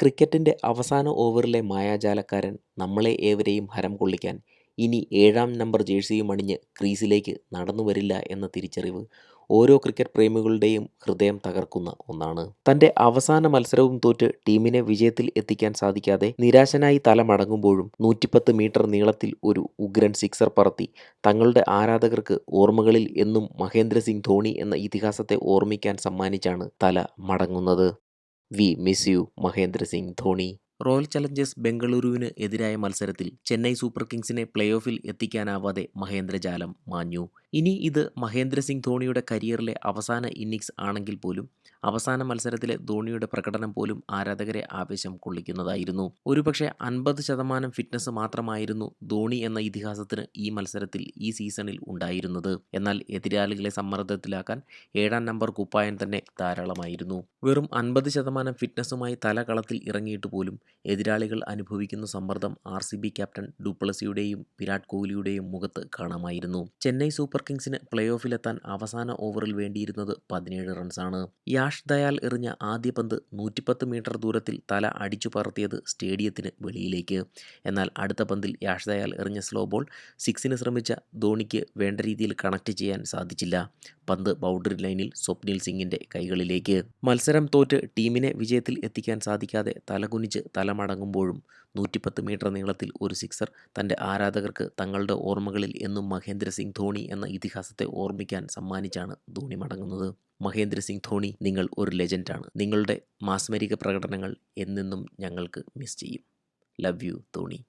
ക്രിക്കറ്റിന്റെ അവസാന ഓവറിലെ മായാജാലക്കാരൻ നമ്മളെ ഏവരെയും ഹരം കൊള്ളിക്കാൻ ഇനി ഏഴാം നമ്പർ ജേഴ്സിയും അണിഞ്ഞ് ക്രീസിലേക്ക് നടന്നു വരില്ല എന്ന തിരിച്ചറിവ് ഓരോ ക്രിക്കറ്റ് പ്രേമികളുടെയും ഹൃദയം തകർക്കുന്ന ഒന്നാണ്. തന്റെ അവസാന മത്സരവും തോറ്റ് ടീമിനെ വിജയത്തിൽ എത്തിക്കാൻ സാധിക്കാതെ നിരാശനായി തല മടങ്ങുമ്പോഴും നൂറ്റിപ്പത്ത് മീറ്റർ നീളത്തിൽ ഒരു ഉഗ്രൻ സിക്സർ പറത്തി തങ്ങളുടെ ആരാധകർക്ക് ഓർമ്മകളിൽ എന്നും മഹേന്ദ്ര സിംഗ് ധോണി എന്ന ഇതിഹാസത്തെ ഓർമ്മിക്കാൻ സമ്മാനിച്ചാണ് തല മടങ്ങുന്നത്. We miss you Mahendra Singh Dhoni. Royal challengers ബംഗളൂരുവിന് എതിരായ മത്സരത്തിൽ ചെന്നൈ സൂപ്പർ കിങ്സിനെ പ്ലേ ഓഫിൽ എത്തിക്കാനാവാതെ മഹേന്ദ്രജാലം മാഞ്ഞു. ഇനി ഇത് മഹേന്ദ്ര സിംഗ് ധോണിയുടെ കരിയറിലെ അവസാന ഇന്നിങ്സ് ആണെങ്കിൽ പോലും അവസാന മത്സരത്തിലെ ധോണിയുടെ പ്രകടനം പോലും ആരാധകരെ ആവേശം കൊള്ളിക്കുന്നതായിരുന്നു. ഒരുപക്ഷെ അൻപത് ശതമാനം ഫിറ്റ്നസ് മാത്രമായിരുന്നു ധോണി എന്ന ഇതിഹാസത്തിന് ഈ മത്സരത്തിൽ ഈ സീസണിൽ ഉണ്ടായിരുന്നത്. എന്നാൽ എതിരാളികളെ സമ്മർദ്ദത്തിലാക്കാൻ ഏഴാം നമ്പർ കുപ്പായം തന്നെ ധാരാളമായിരുന്നു. വെറും അൻപത് ശതമാനം ഫിറ്റ്നസുമായി തലകളത്തിൽ ഇറങ്ങിയിട്ട് പോലും എതിരാളികൾ അനുഭവിക്കുന്ന സമ്മർദ്ദം ആർ സി ബി ക്യാപ്റ്റൻ ഡുപ്ലസിയുടെയും വിരാട് കോഹ്ലിയുടെയും മുഖത്ത് കാണാമായിരുന്നു. ചെന്നൈ സൂപ്പർ കിങ്സിന് പ്ലേ ഓഫിലെത്താൻ അവസാന ഓവറിൽ വേണ്ടിയിരുന്നത് പതിനേഴ് റൺസാണ്. യാഷ് ദയാൽ എറിഞ്ഞ ആദ്യ പന്ത് നൂറ്റിപ്പത്ത് മീറ്റർ ദൂരത്തിൽ തല അടിച്ചു പറത്തിയത് സ്റ്റേഡിയത്തിന് വെളിയിലേക്ക്. എന്നാൽ അടുത്ത പന്തിൽ യാഷ് ദയാൽ എറിഞ്ഞ സ്ലോ ബോൾ സിക്സിന് ശ്രമിച്ച ധോണിക്ക് വേണ്ട രീതിയിൽ കണക്ട് ചെയ്യാൻ സാധിച്ചില്ല. പന്ത് ബൗണ്ടറി ലൈനിൽ സ്വപ്നിൽ സിംഗിന്റെ കൈകളിലേക്ക്. മത്സരം തോറ്റ് ടീമിനെ വിജയത്തിൽ എത്തിക്കാൻ സാധിക്കാതെ തലകുനിച്ച് തല മടങ്ങുമ്പോഴും നൂറ്റിപ്പത്ത് മീറ്റർ നീളത്തിൽ ഒരു സിക്സർ തന്റെ ആരാധകർക്ക് തങ്ങളുടെ ഓർമ്മകളിൽ എന്നും മഹേന്ദ്ര സിംഗ് ധോണി എന്ന ഇതിഹാസത്തെ ഓർമ്മിക്കാൻ സമ്മാനിച്ചാണ് ധോണി മടങ്ങുന്നത്. മഹേന്ദ്ര സിംഗ് ധോണി നിങ്ങൾ ഒരു ലെജൻഡാണ്. നിങ്ങളുടെ മാസ്മരിക പ്രകടനങ്ങൾ എന്നെന്നും ഞങ്ങൾക്ക് മിസ് ചെയ്യും. Love you Dhoni.